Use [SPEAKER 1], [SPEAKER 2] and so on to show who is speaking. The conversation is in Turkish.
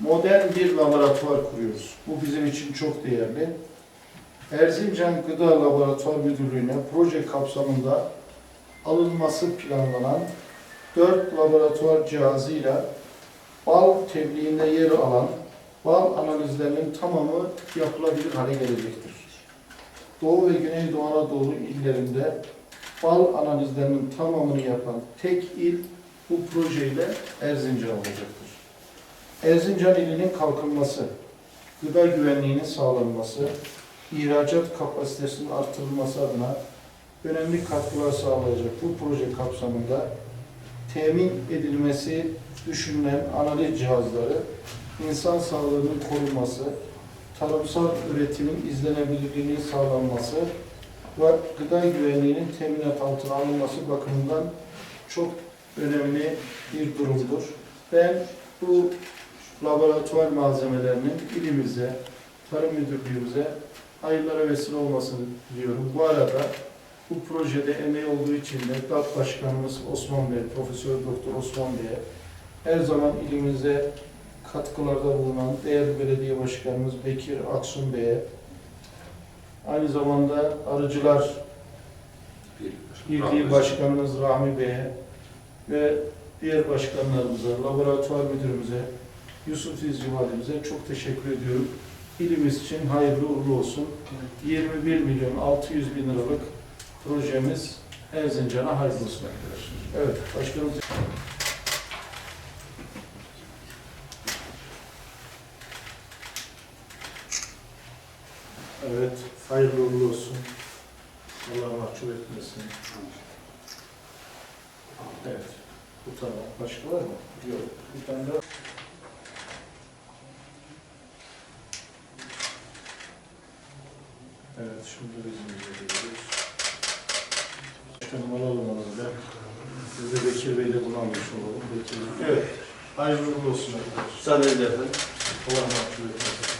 [SPEAKER 1] modern bir laboratuvar kuruyoruz. Bu bizim için çok değerli. Erzincan Gıda Laboratuvar Müdürlüğü'ne proje kapsamında alınması planlanan 4 laboratuvar cihazıyla bal tebliğinde yer alan bal analizlerinin tamamı yapılabilir hale gelecektir. Doğu ve Güneydoğu Anadolu illerinde bal analizlerinin tamamını yapan tek il bu projeyle Erzincan olacaktır. Erzincan ilinin kalkınması, gıda güvenliğinin sağlanması, ihracat kapasitesinin artırılması adına önemli katkılar sağlayacak bu proje kapsamında temin edilmesi düşünülen analiz cihazları, insan sağlığının korunması, tarımsal üretimin izlenebilirliğinin sağlanması ve gıda güvenliğinin teminat altına alınması bakımından çok önemli bir durumdur. Ben bu laboratuvar malzemelerinin ilimize, Tarım Müdürlüğümüze hayırlara vesile olmasını diliyorum. Bu arada bu projede emeği olduğu için de DAP Başkanımız Osman Bey, Profesör Doktor Osman Bey'e her zaman ilimize katkılarda bulunan değerli belediye başkanımız Bekir Aksun Bey'e aynı zamanda Arıcılar Birliği Başkanımız Rahmi Bey'e ve diğer başkanlarımıza, laboratuvar müdürümüze, Yusuf İzci Valimize çok teşekkür ediyorum. İlimiz için hayırlı uğurlu olsun. 21 milyon 600 bin liralık projemiz Erzincan'a hayırlı olsun arkadaşlar. Evet, başkanım. Evet, hayırlı uğurlu olsun. Allah mahcup etmesin. Evet, bu tamam. Başka var mı? Yok. Bir tane daha. Evet, şimdi bizim geliyoruz. Başkanım alalım onu da. Biz de Bekir Bey'le bunu almış olalım. Bekir Bey. Evet, hayırlı uğurlu olsun arkadaşlar.
[SPEAKER 2] Müsaadenizle efendim.
[SPEAKER 1] Allah mahcup etmesin.